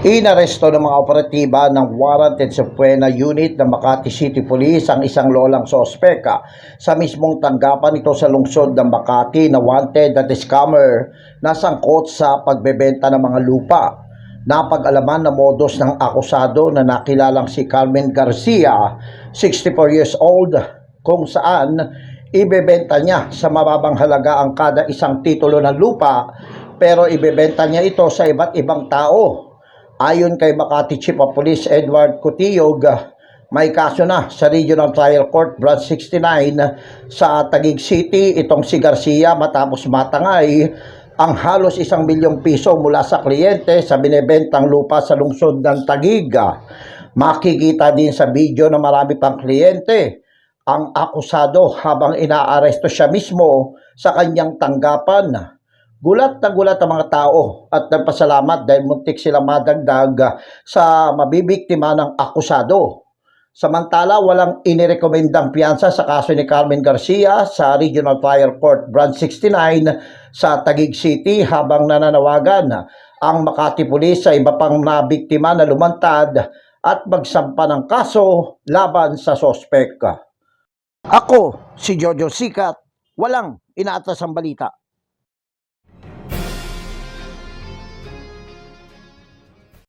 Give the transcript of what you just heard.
Inaresto ng mga operatiba ng Warranted Subpoena Unit ng Makati City Police ang isang lolang sospeka sa mismong tanggapan ito sa lungsod ng Makati na wanted at scammer na sangkot sa pagbebenta ng mga lupa. Napag-alaman na modus ng akusado na nakilalang si Carmen Garcia, 64 years old, kung saan ibebenta niya sa mababang halaga ang kada isang titulo ng lupa pero ibebenta niya ito sa iba't ibang tao. Ayon kay Makati Chief of Police Edward Cutiyog, may kaso na sa Regional Trial Court Branch 69 sa Taguig City itong si Garcia matapos matangay ang halos isang milyong piso mula sa kliyente sa binebentang lupa sa lungsod ng Taguig. Makikita din sa video na marami pang kliyente ang akusado habang inaaresto siya mismo sa kanyang tanggapan. Gulat na gulat ang mga tao at nagpasalamat dahil muntik silang madagdag sa mabibiktima ng akusado. Samantala, walang inirekomendang piyansa sa kaso ni Carmen Garcia sa Regional Trial Court Branch 69 sa Taguig City habang nananawagan ang Makati Police sa iba pang nabiktima na lumantad at magsampa ng kaso laban sa sospek. Ako, si Jojo Sikat, walang inaatas ang balita.